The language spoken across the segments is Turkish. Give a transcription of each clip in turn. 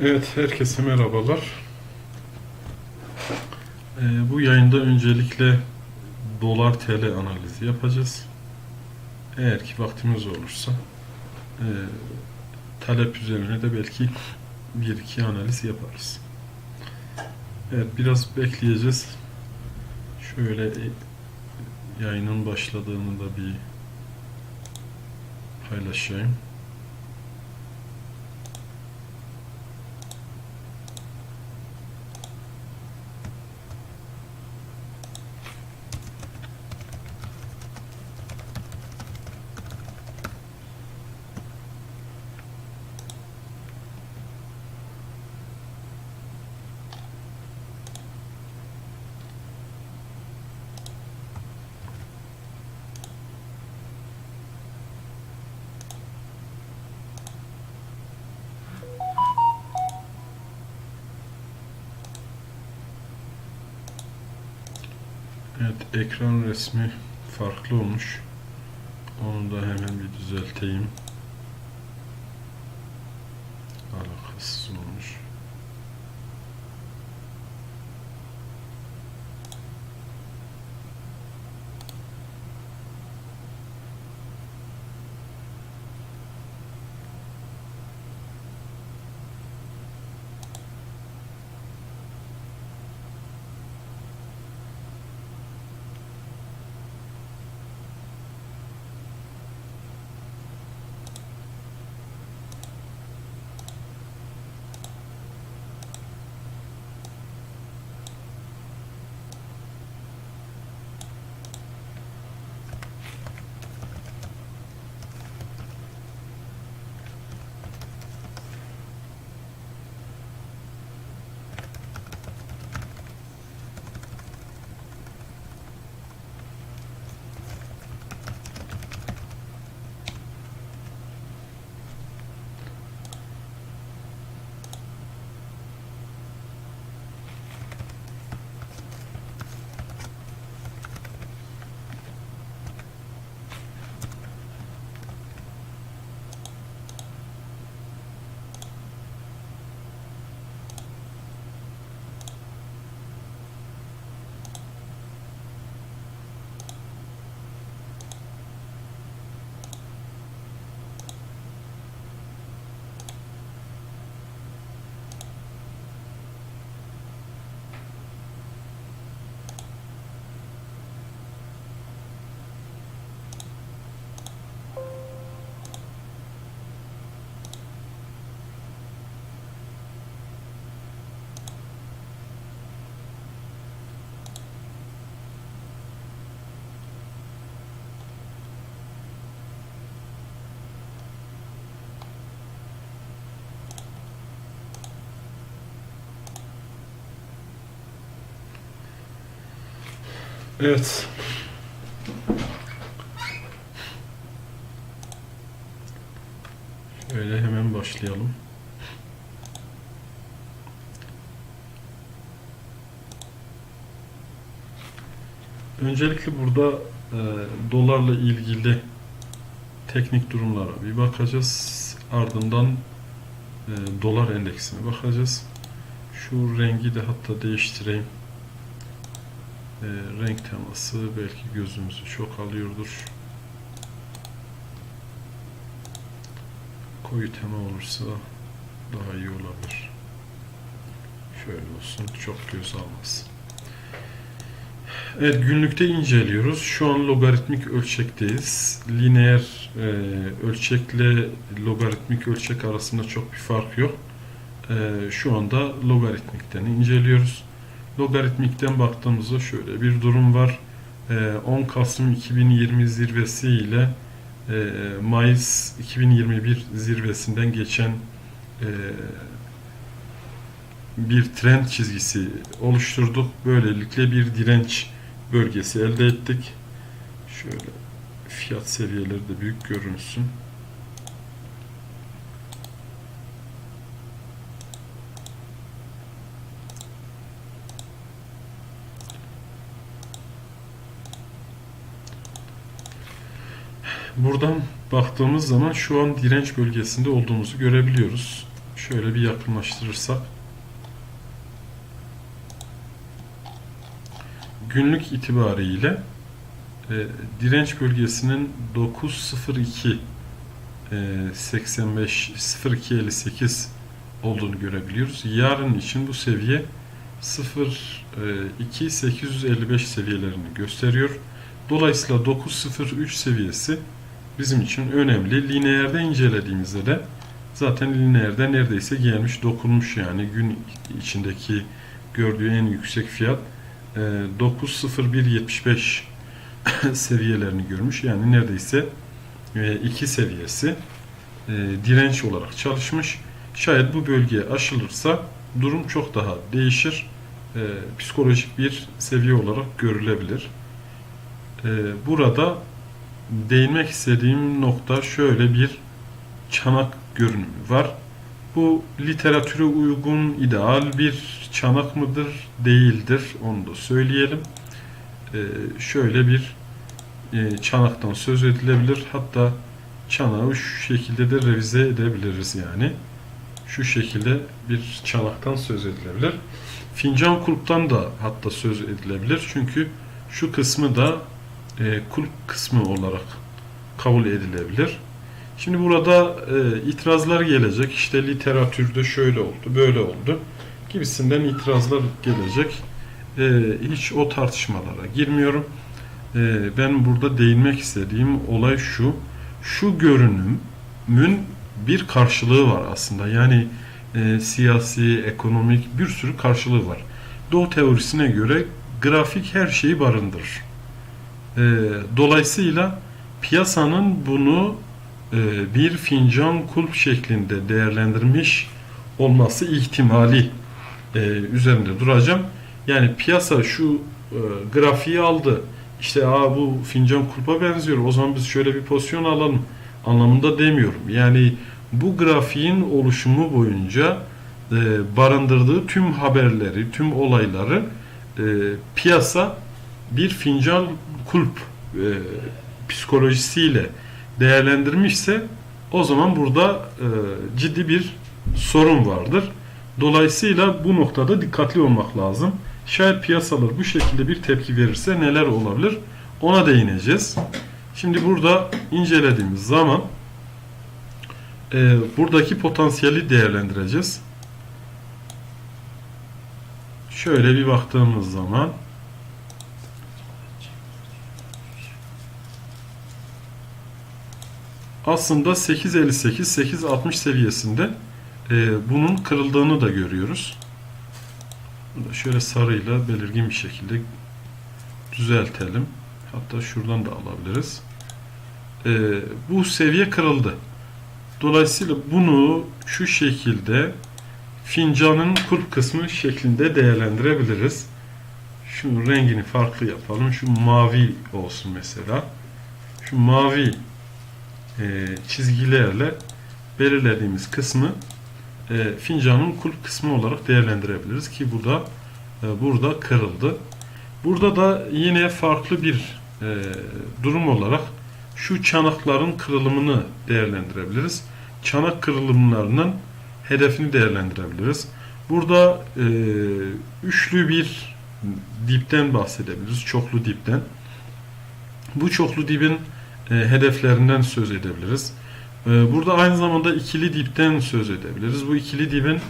Evet, herkese merhabalar. Ee, bu yayında öncelikle dolar TL analizi yapacağız. Eğer ki vaktimiz olursa e, talep üzerine de belki bir iki analiz yaparız. Evet, biraz bekleyeceğiz. Şöyle e, yayının başladığını da bir paylaşayım. Evet, ekran resmi farklı olmuş. Onu da hemen bir düzelteyim. Alakasız olmuş. Evet. Öyle hemen başlayalım. Öncelikle burada e, dolarla ilgili teknik durumlara bir bakacağız. Ardından e, dolar endeksine bakacağız. Şu rengi de hatta değiştireyim. E, renk teması belki gözümüzü çok alıyordur. Koyu tema olursa daha iyi olabilir. Şöyle olsun çok göz almaz. Evet günlükte inceliyoruz. Şu an logaritmik ölçekteyiz. Lineer e, ölçekle logaritmik ölçek arasında çok bir fark yok. E, şu anda logaritmikten inceliyoruz. Logaritmikten baktığımızda şöyle bir durum var. E, 10 Kasım 2020 zirvesi ile e, Mayıs 2021 zirvesinden geçen e, bir trend çizgisi oluşturduk. Böylelikle bir direnç bölgesi elde ettik. Şöyle fiyat seviyeleri de büyük görünsün. Buradan baktığımız zaman şu an direnç bölgesinde olduğumuzu görebiliyoruz. Şöyle bir yakınlaştırırsak. Günlük itibariyle e, direnç bölgesinin 902 e, 85 0258 olduğunu görebiliyoruz. Yarın için bu seviye 02 855 seviyelerini gösteriyor. Dolayısıyla 903 seviyesi bizim için önemli. Lineerde incelediğimizde de zaten lineerde neredeyse gelmiş dokunmuş yani gün içindeki gördüğü en yüksek fiyat e, 90175 seviyelerini görmüş. Yani neredeyse 2 seviyesi e, direnç olarak çalışmış. Şayet bu bölgeye aşılırsa durum çok daha değişir. E, psikolojik bir seviye olarak görülebilir. E, burada değinmek istediğim nokta şöyle bir çanak görünümü var. Bu literatüre uygun ideal bir çanak mıdır? Değildir. Onu da söyleyelim. E, şöyle bir e, çanaktan söz edilebilir. Hatta çanağı şu şekilde de revize edebiliriz yani. Şu şekilde bir çanaktan söz edilebilir. Fincan kulptan da hatta söz edilebilir. Çünkü şu kısmı da e, kulp kısmı olarak kabul edilebilir. Şimdi burada e, itirazlar gelecek. İşte literatürde şöyle oldu, böyle oldu gibisinden itirazlar gelecek. E, hiç o tartışmalara girmiyorum. E, ben burada değinmek istediğim olay şu. Şu görünümün bir karşılığı var aslında. Yani e, siyasi, ekonomik bir sürü karşılığı var. Doğu teorisine göre grafik her şeyi barındırır. E, dolayısıyla piyasanın bunu e, bir fincan kulp şeklinde değerlendirmiş olması ihtimali e, üzerinde duracağım. Yani piyasa şu e, grafiği aldı. İşte Aa, bu fincan kulpa benziyor. O zaman biz şöyle bir pozisyon alalım anlamında demiyorum. Yani bu grafiğin oluşumu boyunca e, barındırdığı tüm haberleri, tüm olayları e, piyasa bir fincan kulp e, psikolojisiyle değerlendirmişse o zaman burada e, ciddi bir sorun vardır. Dolayısıyla bu noktada dikkatli olmak lazım. Şayet piyasalar bu şekilde bir tepki verirse neler olabilir? Ona değineceğiz. Şimdi burada incelediğimiz zaman e, buradaki potansiyeli değerlendireceğiz. Şöyle bir baktığımız zaman aslında 8.58-8.60 seviyesinde e, bunun kırıldığını da görüyoruz. Burada şöyle sarıyla belirgin bir şekilde düzeltelim. Hatta şuradan da alabiliriz. E, bu seviye kırıldı. Dolayısıyla bunu şu şekilde fincanın kulp kısmı şeklinde değerlendirebiliriz. Şunun rengini farklı yapalım. Şu mavi olsun mesela. Şu mavi e, çizgilerle belirlediğimiz kısmı e, fincanın kulp kısmı olarak değerlendirebiliriz ki bu da e, burada kırıldı. Burada da yine farklı bir e, durum olarak şu çanakların kırılımını değerlendirebiliriz. Çanak kırılımlarının hedefini değerlendirebiliriz. Burada e, üçlü bir dipten bahsedebiliriz. Çoklu dipten. Bu çoklu dibin hedeflerinden söz edebiliriz. E, burada aynı zamanda ikili dipten söz edebiliriz. Bu ikili dibin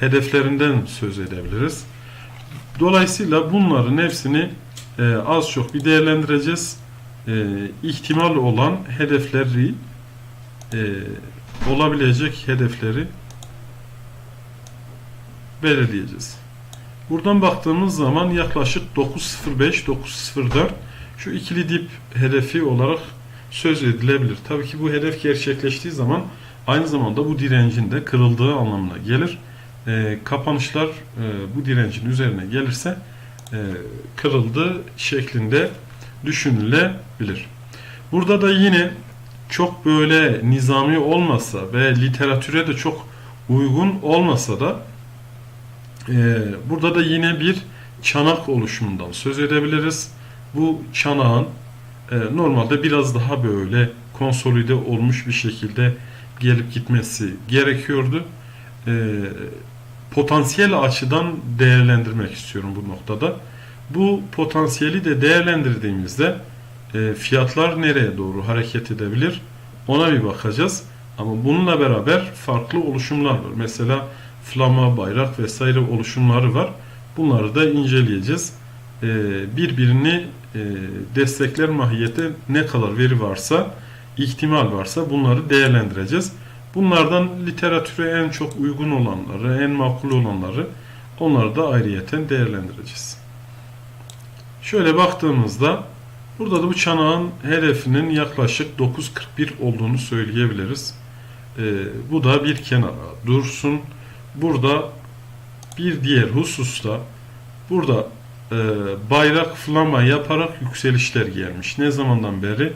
hedeflerinden söz edebiliriz. Dolayısıyla bunların hepsini e, az çok bir değerlendireceğiz. E, ihtimal olan hedefleri e, olabilecek hedefleri belirleyeceğiz. Buradan baktığımız zaman yaklaşık 9.05-9.04 şu ikili dip hedefi olarak söz edilebilir. Tabii ki bu hedef gerçekleştiği zaman aynı zamanda bu direncin de kırıldığı anlamına gelir. E, kapanışlar e, bu direncin üzerine gelirse e, kırıldı şeklinde düşünülebilir. Burada da yine çok böyle nizami olmasa ve literatüre de çok uygun olmasa da e, burada da yine bir çanak oluşumundan söz edebiliriz. Bu çanağın e, normalde biraz daha böyle konsolide olmuş bir şekilde gelip gitmesi gerekiyordu. e, potansiyel açıdan değerlendirmek istiyorum bu noktada. Bu potansiyeli de değerlendirdiğimizde e, fiyatlar nereye doğru hareket edebilir ona bir bakacağız. Ama bununla beraber farklı oluşumlar var. Mesela flama, bayrak vesaire oluşumları var. Bunları da inceleyeceğiz. E, birbirini e, destekler mahiyette ne kadar veri varsa, ihtimal varsa bunları değerlendireceğiz. Bunlardan literatüre en çok uygun olanları, en makul olanları onları da ayrıyeten değerlendireceğiz. Şöyle baktığımızda burada da bu çanağın hedefinin yaklaşık 9.41 olduğunu söyleyebiliriz. Ee, bu da bir kenara dursun. Burada bir diğer hususta burada e, bayrak flama yaparak yükselişler gelmiş. Ne zamandan beri?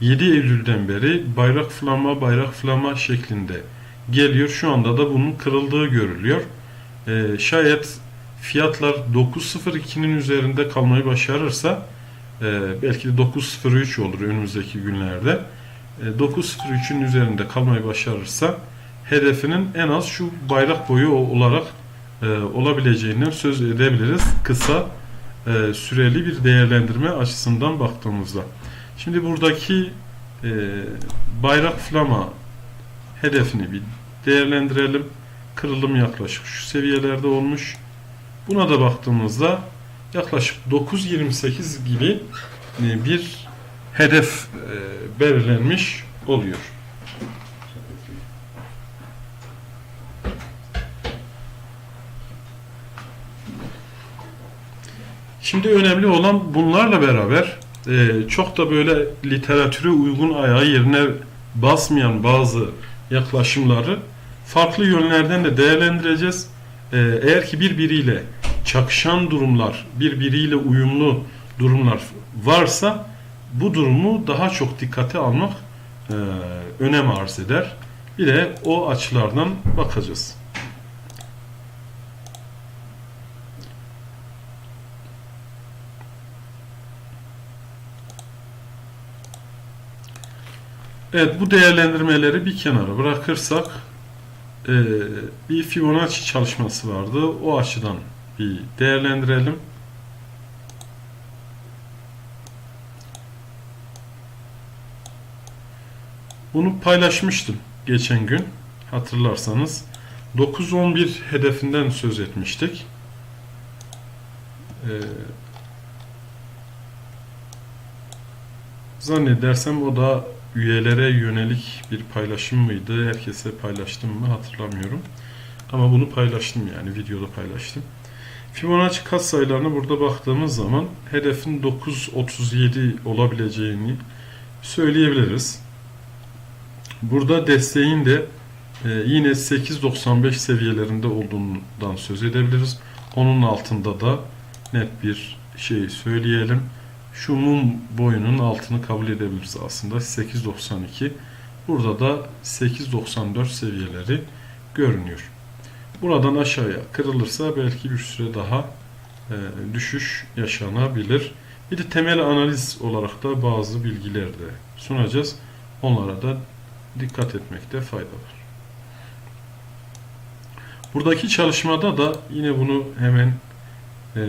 7 Eylül'den beri bayrak flama bayrak flama şeklinde geliyor. Şu anda da bunun kırıldığı görülüyor. Ee, şayet fiyatlar 9.02'nin üzerinde kalmayı başarırsa e, belki de 9.03 olur önümüzdeki günlerde. E, 9.03'ün üzerinde kalmayı başarırsa hedefinin en az şu bayrak boyu olarak e, olabileceğinden söz edebiliriz. Kısa e, süreli bir değerlendirme açısından baktığımızda. Şimdi buradaki e, bayrak flama hedefini bir değerlendirelim. Kırılım yaklaşık şu seviyelerde olmuş. Buna da baktığımızda yaklaşık 9.28 gibi e, bir hedef e, belirlenmiş oluyor. Şimdi önemli olan bunlarla beraber e, çok da böyle literatüre uygun ayağı yerine basmayan bazı yaklaşımları farklı yönlerden de değerlendireceğiz. E, eğer ki birbiriyle çakışan durumlar, birbiriyle uyumlu durumlar varsa bu durumu daha çok dikkate almak e, önem arz eder. Bir de o açılardan bakacağız. Evet bu değerlendirmeleri bir kenara bırakırsak e, bir Fibonacci çalışması vardı. O açıdan bir değerlendirelim. Bunu paylaşmıştım geçen gün hatırlarsanız. 9-11 hedefinden söz etmiştik. Ee, zannedersem o da üyelere yönelik bir paylaşım mıydı? Herkese paylaştım mı hatırlamıyorum. Ama bunu paylaştım yani videoda paylaştım. Fibonacci kat sayılarına burada baktığımız zaman hedefin 9.37 olabileceğini söyleyebiliriz. Burada desteğin de e, yine 8.95 seviyelerinde olduğundan söz edebiliriz. Onun altında da net bir şey söyleyelim. Şu mum boyunun altını kabul edebiliriz aslında. 8.92. Burada da 8.94 seviyeleri görünüyor. Buradan aşağıya kırılırsa belki bir süre daha e, düşüş yaşanabilir. Bir de temel analiz olarak da bazı bilgiler de sunacağız. Onlara da dikkat etmekte fayda var. Buradaki çalışmada da yine bunu hemen e,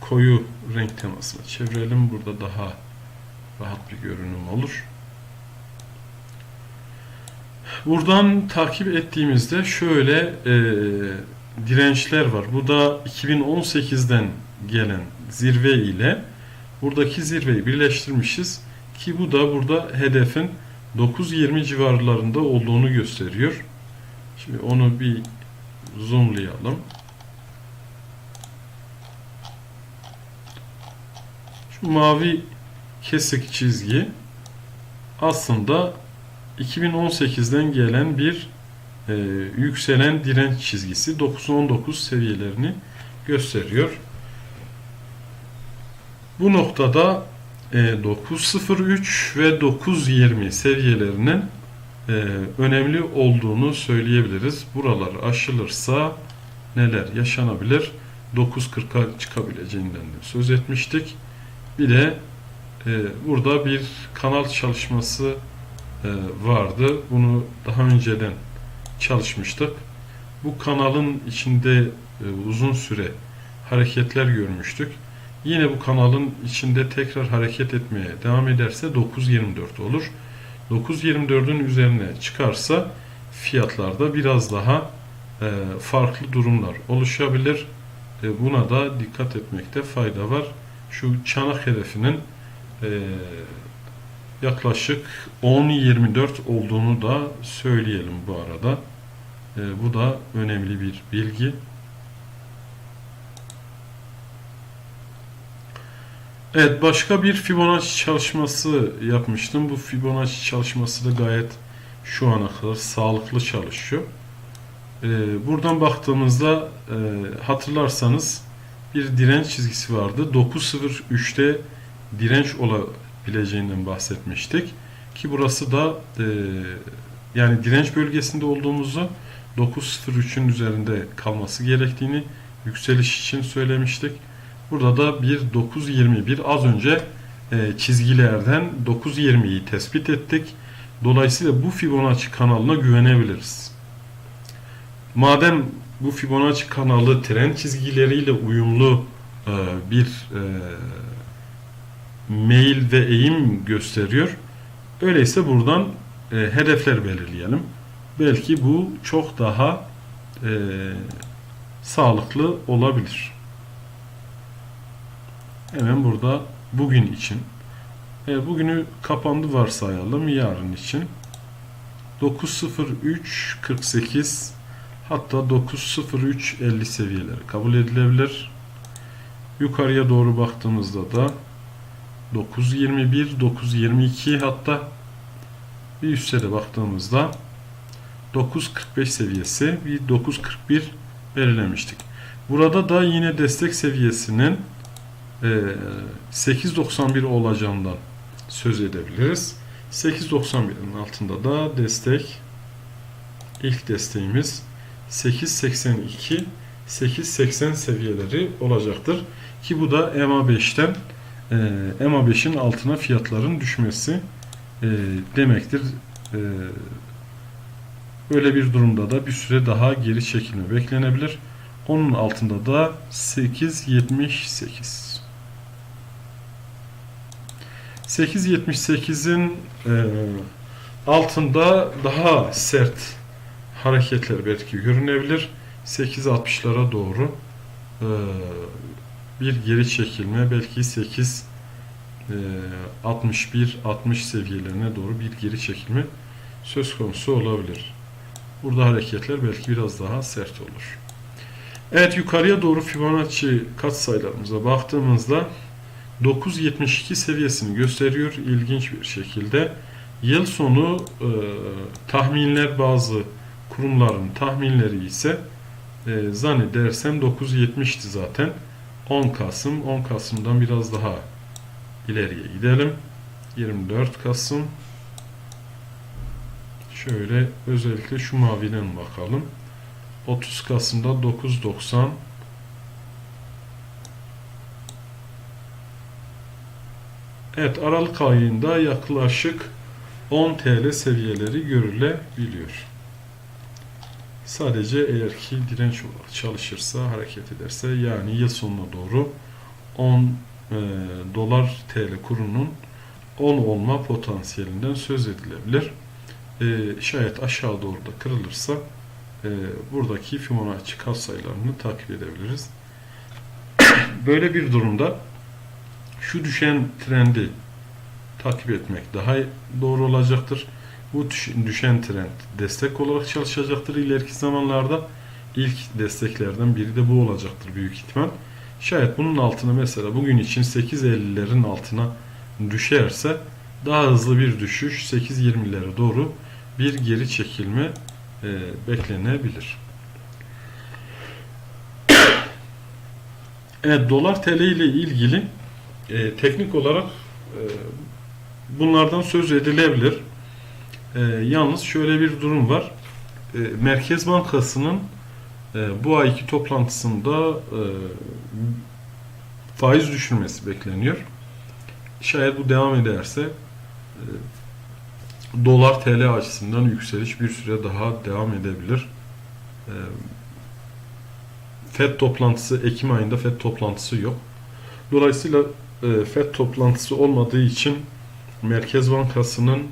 koyu renk temasına çevirelim. Burada daha rahat bir görünüm olur. Buradan takip ettiğimizde şöyle e, dirençler var. Bu da 2018'den gelen zirve ile buradaki zirveyi birleştirmişiz ki bu da burada hedefin 9.20 civarlarında olduğunu gösteriyor. Şimdi onu bir zoomlayalım. Şu mavi kesik çizgi aslında 2018'den gelen bir e, yükselen direnç çizgisi 9-19 seviyelerini gösteriyor. Bu noktada e, 9.03 ve 9.20 seviyelerinin e, önemli olduğunu söyleyebiliriz. Buralar aşılırsa neler yaşanabilir? 9.40'a çıkabileceğinden de söz etmiştik. Bir de e, burada bir kanal çalışması e, vardı. Bunu daha önceden çalışmıştık. bu kanalın içinde e, uzun süre hareketler görmüştük. Yine bu kanalın içinde tekrar hareket etmeye devam ederse 9.24 olur. 9.24'ün üzerine çıkarsa fiyatlarda biraz daha e, farklı durumlar oluşabilir. E, buna da dikkat etmekte fayda var. Şu çanak hedefinin e, yaklaşık 10.24 olduğunu da söyleyelim bu arada. E, bu da önemli bir bilgi. Evet başka bir Fibonacci çalışması yapmıştım. Bu Fibonacci çalışması da gayet şu ana kadar sağlıklı çalışıyor. Ee, buradan baktığımızda e, hatırlarsanız bir direnç çizgisi vardı. 9.03'te direnç olabileceğinden bahsetmiştik. Ki burası da e, yani direnç bölgesinde olduğumuzu 9.03'ün üzerinde kalması gerektiğini yükseliş için söylemiştik. Burada da bir 9.21 az önce e, çizgilerden 9.20'yi tespit ettik. Dolayısıyla bu Fibonacci kanalına güvenebiliriz. Madem bu Fibonacci kanalı trend çizgileriyle uyumlu e, bir e, meyil ve eğim gösteriyor. Öyleyse buradan e, hedefler belirleyelim. Belki bu çok daha e, sağlıklı olabilir. Hemen burada bugün için. E, bugünü kapandı varsayalım yarın için. 9.03.48 hatta 9.03.50 seviyeleri kabul edilebilir. Yukarıya doğru baktığımızda da 9.21, 9.22 hatta bir üstte de baktığımızda 9.45 seviyesi bir 9.41 belirlemiştik. Burada da yine destek seviyesinin 8.91 olacağından söz edebiliriz. 8.91'in altında da destek ilk desteğimiz 8.82 8.80 seviyeleri olacaktır. Ki bu da EMA5'ten EMA5'in altına fiyatların düşmesi e, demektir. E, böyle bir durumda da bir süre daha geri çekilme beklenebilir. Onun altında da 8.78 8.78'in e, altında daha sert hareketler belki görünebilir. 8.60'lara doğru e, bir geri çekilme belki 8 e, 61 60 seviyelerine doğru bir geri çekilme söz konusu olabilir. Burada hareketler belki biraz daha sert olur. Evet yukarıya doğru Fibonacci katsayılarımıza baktığımızda 9.72 seviyesini gösteriyor ilginç bir şekilde. Yıl sonu e, tahminler bazı kurumların tahminleri ise e, zannedersem 9.70'ti zaten. 10 Kasım, 10 Kasım'dan biraz daha ileriye gidelim. 24 Kasım. Şöyle özellikle şu maviden bakalım. 30 Kasım'da 9.90 Evet Aralık ayında yaklaşık 10 TL seviyeleri görülebiliyor. Sadece eğer ki direnç olarak çalışırsa, hareket ederse yani yıl sonuna doğru 10 e, dolar TL kurunun 10 olma potansiyelinden söz edilebilir. E, şayet aşağı doğru da kırılırsa e, buradaki Fibonacci katsayılarını takip edebiliriz. Böyle bir durumda şu düşen trendi takip etmek daha doğru olacaktır. Bu düşen trend destek olarak çalışacaktır ileriki zamanlarda. İlk desteklerden biri de bu olacaktır büyük ihtimal. Şayet bunun altına mesela bugün için 8.50'lerin altına düşerse daha hızlı bir düşüş 8.20'lere doğru bir geri çekilme e, beklenebilir. Evet dolar TL ile ilgili e, teknik olarak e, bunlardan söz edilebilir. E, yalnız şöyle bir durum var. E, Merkez Bankası'nın e, bu ayki toplantısında e, faiz düşürmesi bekleniyor. Şayet bu devam ederse e, dolar TL açısından yükseliş bir süre daha devam edebilir. E, FED toplantısı Ekim ayında FED toplantısı yok. Dolayısıyla e, FED toplantısı olmadığı için Merkez Bankası'nın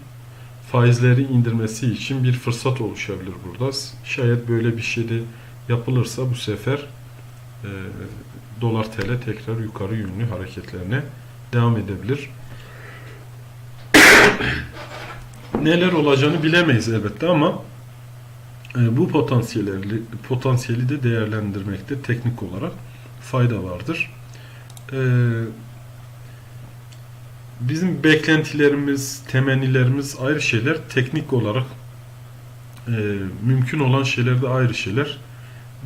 faizleri indirmesi için bir fırsat oluşabilir burada. Şayet böyle bir şey de yapılırsa bu sefer e, dolar TL tekrar yukarı yönlü hareketlerine devam edebilir. Neler olacağını bilemeyiz elbette ama e, bu potansiyeli, potansiyeli de değerlendirmekte teknik olarak fayda vardır. E, bizim beklentilerimiz, temennilerimiz ayrı şeyler. Teknik olarak e, mümkün olan şeyler de ayrı şeyler.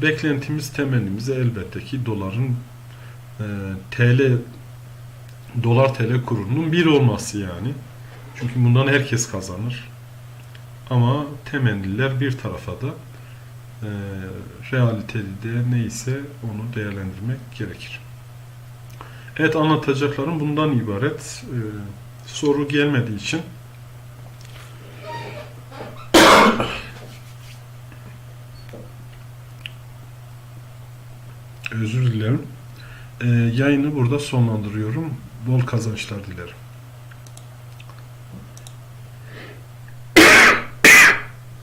Beklentimiz, temennimiz elbette ki doların e, TL dolar TL kurunun bir olması yani. Çünkü bundan herkes kazanır. Ama temenniler bir tarafa da e, realitede de neyse onu değerlendirmek gerekir. Evet anlatacaklarım bundan ibaret. E, soru gelmediği için özür dilerim. E, yayını burada sonlandırıyorum. Bol kazançlar dilerim.